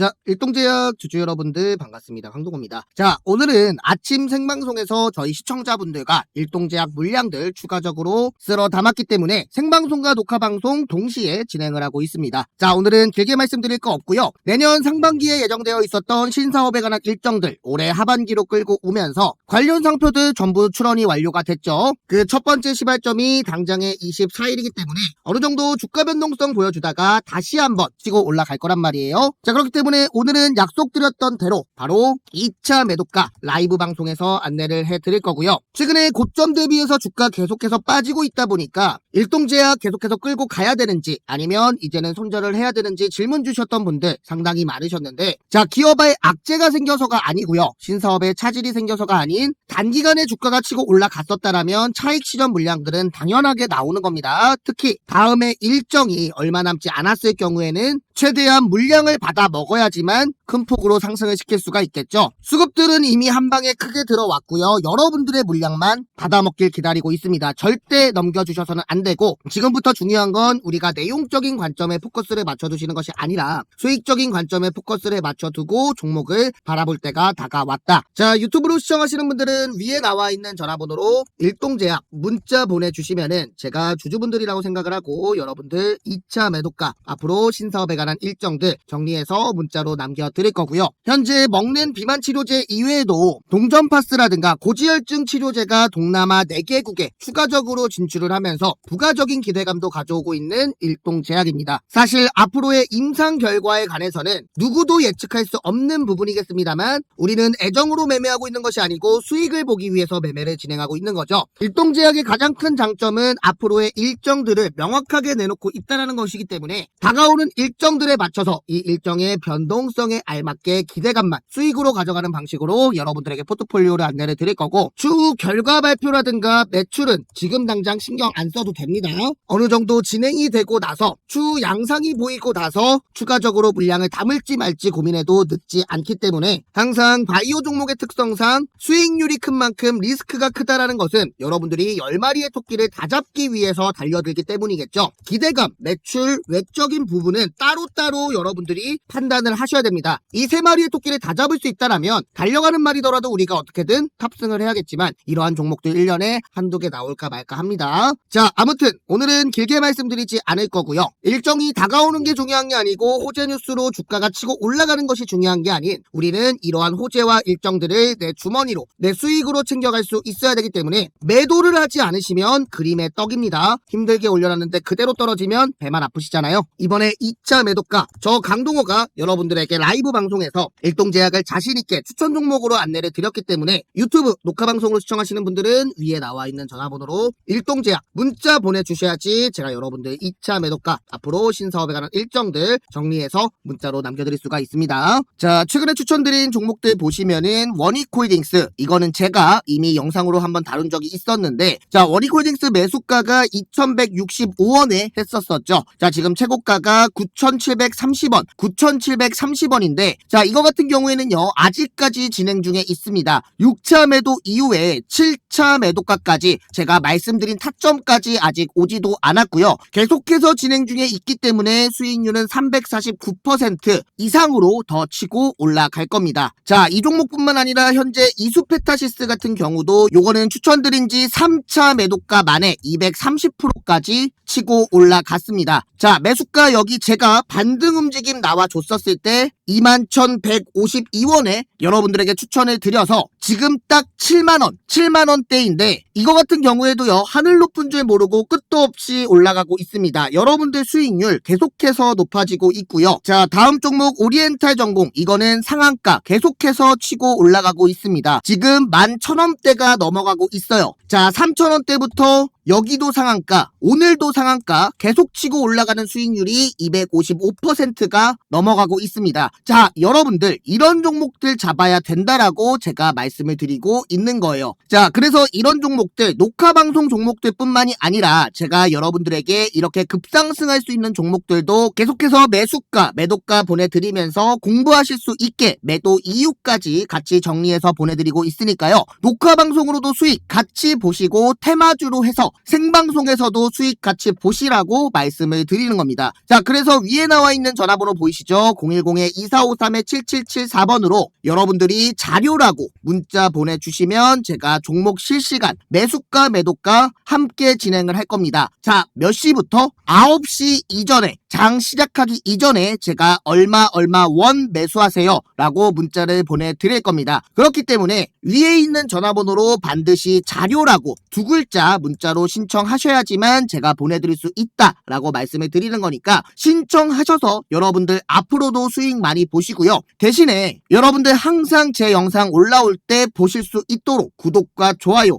자, 일동제약 주주 여러분들 반갑습니다. 강동호입니다. 자, 오늘은 아침 생방송에서 저희 시청자분들과 일동제약 물량들 추가적으로 쓸어 담았기 때문에 생방송과 녹화방송 동시에 진행을 하고 있습니다. 자, 오늘은 길게 말씀드릴 거 없고요. 내년 상반기에 예정되어 있었던 신사업에 관한 일정들 올해 하반기로 끌고 오면서 관련 상표들 전부 출원이 완료가 됐죠. 그 첫 번째 시발점이 당장의 24일이기 때문에 어느 정도 주가 변동성 보여주다가 다시 한번 치고 올라갈 거란 말이에요. 자, 그렇기 때문에 오늘은 약속드렸던 대로 바로 2차 매도가 라이브 방송에서 안내를 해드릴 거고요. 최근에 고점 대비해서 주가 계속해서 빠지고 있다 보니까 일동제약 계속해서 끌고 가야 되는지 아니면 이제는 손절을 해야 되는지 질문 주셨던 분들 상당히 많으셨는데 자 기업의 악재가 생겨서가 아니고요. 신사업에 차질이 생겨서가 아닌 단기간에 주가가 치고 올라갔었다라면 차익 실현 물량들은 당연하게 나오는 겁니다. 특히 다음에 일정이 얼마 남지 않았을 경우에는 최대한 물량을 받아 먹어야지만 큰 폭으로 상승을 시킬 수가 있겠죠. 수급들은 이미 한 방에 크게 들어왔고요. 여러분들의 물량만 받아먹길 기다리고 있습니다. 절대 넘겨주셔서는 안 되고 지금부터 중요한 건 우리가 내용적인 관점에 포커스를 맞춰두시는 것이 아니라 수익적인 관점에 포커스를 맞춰두고 종목을 바라볼 때가 다가왔다. 자 유튜브로 시청하시는 분들은 위에 나와 있는 전화번호로 일동제약 문자 보내주시면은 제가 주주분들이라고 생각을 하고 여러분들 2차 매도가 앞으로 신사업에 관한 일정들 정리해서 문자로 남겨드 릴 거고요. 현재 먹는 비만 치료제 이외에도 동전 파스라든가 고지혈증 치료제가 동남아 4개국에 추가적으로 진출을 하면서 부가적인 기대감도 가져오고 있는 일동 제약입니다. 사실 앞으로의 임상 결과에 관해서는 누구도 예측할 수 없는 부분이겠습니다만 우리는 애정으로 매매하고 있는 것이 아니고 수익을 보기 위해서 매매를 진행하고 있는 거죠. 일동 제약의 가장 큰 장점은 앞으로의 일정들을 명확하게 내놓고 있다는 것이기 때문에 다가오는 일정들에 맞춰서 이 일정의 변동성에 알맞게 기대감만 수익으로 가져가는 방식으로 여러분들에게 포트폴리오를 안내를 드릴 거고 추후 결과 발표라든가 매출은 지금 당장 신경 안 써도 됩니다. 어느 정도 진행이 되고 나서 추후 양상이 보이고 나서 추가적으로 물량을 담을지 말지 고민해도 늦지 않기 때문에 항상 바이오 종목의 특성상 수익률이 큰 만큼 리스크가 크다라는 것은 여러분들이 10마리의 토끼를 다 잡기 위해서 달려들기 때문이겠죠. 기대감, 매출, 외적인 부분은 따로따로 여러분들이 판단을 하셔야 됩니다. 이 세 마리의 토끼를 다 잡을 수 있다라면 달려가는 말이더라도 우리가 어떻게든 탑승을 해야겠지만 이러한 종목들 1년에 한두 개 나올까 말까 합니다. 자, 아무튼 오늘은 길게 말씀드리지 않을 거고요. 일정이 다가오는 게 중요한 게 아니고 호재 뉴스로 주가가 치고 올라가는 것이 중요한 게 아닌 우리는 이러한 호재와 일정들을 내 주머니로 내 수익으로 챙겨갈 수 있어야 되기 때문에 매도를 하지 않으시면 그림의 떡입니다. 힘들게 올려놨는데 그대로 떨어지면 배만 아프시잖아요. 이번에 2차 매도가 저 강동호가 여러분들에게 라이 브 방송에서 일동제약을 자신있게 추천 종목으로 안내를 드렸기 때문에 유튜브 녹화 방송으로 시청하시는 분들은 위에 나와 있는 전화번호로 일동제약 문자 보내주셔야지 제가 여러분들 2차 매도가 앞으로 신사업에 관한 일정들 정리해서 문자로 남겨드릴 수가 있습니다. 자 최근에 추천드린 종목들 보시면은 원익홀딩스 이거는 제가 이미 영상으로 한번 다룬 적이 있었는데 자 원익홀딩스 매수가가 2165원에 했었었죠. 자 지금 최고가가 9730원 9730원인데 자 이거 같은 경우에는요 아직까지 진행 중에 있습니다. 6차 매도 이후에 7차 매도가까지 제가 말씀드린 타점까지 아직 오지도 않았고요. 계속해서 진행 중에 있기 때문에 수익률은 349% 이상으로 더 치고 올라갈 겁니다. 자, 이 종목뿐만 아니라 현재 이수페타시스 같은 경우도 요거는 추천드린 지 3차 매도가 만에 230%까지 치고 올라갔습니다. 자, 매수가 여기 제가 반등 움직임 나와줬었을 때 21,152원에 여러분들에게 추천을 드려서 지금 딱 7만원, 7만원대인데 이거 같은 경우에도요, 하늘 높은 줄 모르고 끝도 없이 올라가고 있습니다. 여러분들 수익률 계속해서 높아지고 있고요. 자, 다음 종목 오리엔탈 전공. 이거는 상한가 계속해서 치고 올라가고 있습니다. 지금 11,000원대가 넘어가고 있어요. 자, 3,000원대부터 여기도 상한가, 오늘도 상한가 계속 치고 올라가는 수익률이 255%가 넘어가고 있습니다. 자, 여러분들 이런 종목들 잡아야 된다라고 제가 말씀 말씀을 드리고 있는 거예요. 자, 그래서 이런 종목들, 녹화 방송 종목들 뿐만이 아니라 제가 여러분들에게 이렇게 급상승할 수 있는 종목들도 계속해서 매수가, 매도가 보내드리면서 공부하실 수 있게 매도 이유까지 같이 정리해서 보내드리고 있으니까요. 녹화 방송으로도 수익 같이 보시고 테마주로 해서 생방송에서도 수익 같이 보시라고 말씀을 드리는 겁니다. 자, 그래서 위에 나와 있는 전화번호 보이시죠? 010-2453-7774번으로 여러분들이 자료라고 문자 보내주시면 제가 종목 실시간 매수가 매도가 함께 진행을 할 겁니다. 자, 몇 시부터? 9시 이전에 장 시작하기 이전에 제가 얼마 얼마 원 매수하세요 라고 문자를 보내드릴 겁니다. 그렇기 때문에 위에 있는 전화번호로 반드시 자료라고 두 글자 문자로 신청하셔야지만 제가 보내드릴 수 있다 라고 말씀을 드리는 거니까 신청하셔서 여러분들 앞으로도 수익 많이 보시고요. 대신에 여러분들 항상 제 영상 올라올 때 보실 수 있도록 구독과 좋아요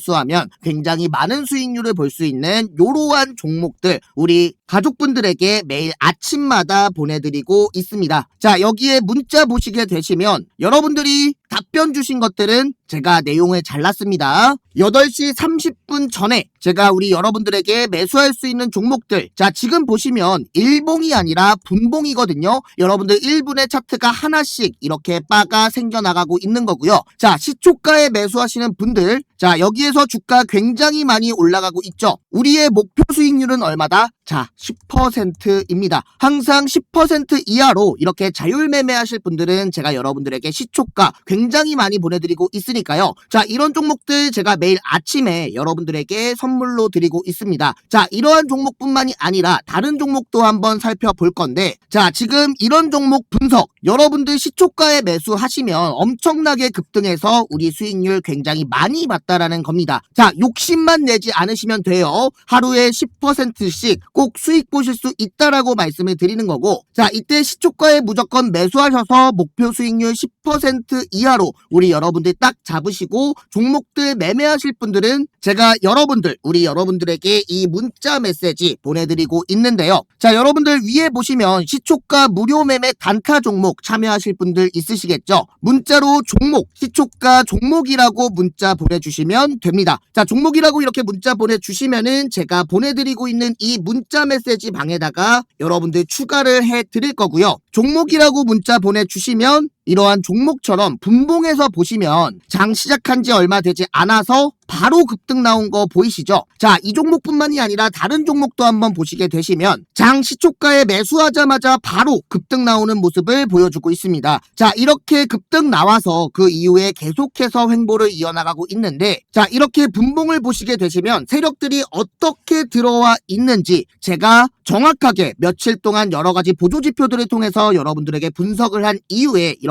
하면 굉장히 많은 수익률을 볼 수 있는 이러한 종목들 우리 가족분들에게 매일 아침마다 보내드리고 있습니다. 자, 여기에 문자 보시게 되시면 여러분들이 답변 주신 것들은 제가 내용을 잘랐습니다. 8시 30분 전에 제가 우리 여러분들에게 매수할 수 있는 종목들. 자, 지금 보시면 일봉이 아니라 분봉이거든요. 여러분들 1분의 차트가 하나씩 이렇게 바가 생겨나가고 있는 거고요. 자, 시초가에 매수하시는 분들. 자, 여기에서 주가 굉장히 많이 올라가고 있죠. 우리의 목표 수익률은 얼마다? 자, 10%입니다. 항상 10% 이하로 이렇게 자율 매매하실 분들은 제가 여러분들에게 시초가 굉장히 많이 보내드리고 있으니까요. 자, 이런 종목들 제가 매일 아침에 여러분들에게 선물로 드리고 있습니다. 자, 이러한 종목뿐만이 아니라 다른 종목도 한번 살펴볼 건데, 자, 지금 이런 종목 분석, 여러분들 시초가에 매수하시면 엄청나게 급등해서 우리 수익률 굉장히 많이 봤다라는 겁니다. 자, 욕심만 내지 않으시면 돼요. 하루에 10%씩 꼭 수익 보실 수 있다라고 말씀을 드리는 거고, 자, 이때 시초가에 무조건 매수하셔서 목표 수익률 10% 이하로 우리 여러분들 딱 잡으시고 종목들 매매하실 분들은 제가 여러분들, 우리 여러분들에게 이 문자 메시지 보내드리고 있는데요. 자, 여러분들 위에 보시면 시초가 무료 매매 단타 종목 참여하실 분들 있으시겠죠? 문자로 종목, 시초가 종목이라고 문자 보내주시면 됩니다. 자, 종목이라고 이렇게 문자 보내주시면은 제가 보내드리고 있는 이 문자 메시지 방에다가 여러분들 추가를 해 드릴 거고요. 종목이라고 문자 보내주시면 이러한 종목처럼 분봉에서 보시면 장 시작한 지 얼마 되지 않아서 바로 급등 나온 거 보이시죠? 자, 이 종목뿐만이 아니라 다른 종목도 한번 보시게 되시면 장 시초가에 매수하자마자 바로 급등 나오는 모습을 보여주고 있습니다. 자, 이렇게 급등 나와서 그 이후에 계속해서 횡보를 이어나가고 있는데 자, 이렇게 분봉을 보시게 되시면 세력들이 어떻게 들어와 있는지 제가 정확하게 며칠 동안 여러 가지 보조 지표들을 통해서 여러분들에게 분석을 한 이후에 이렇게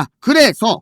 그래서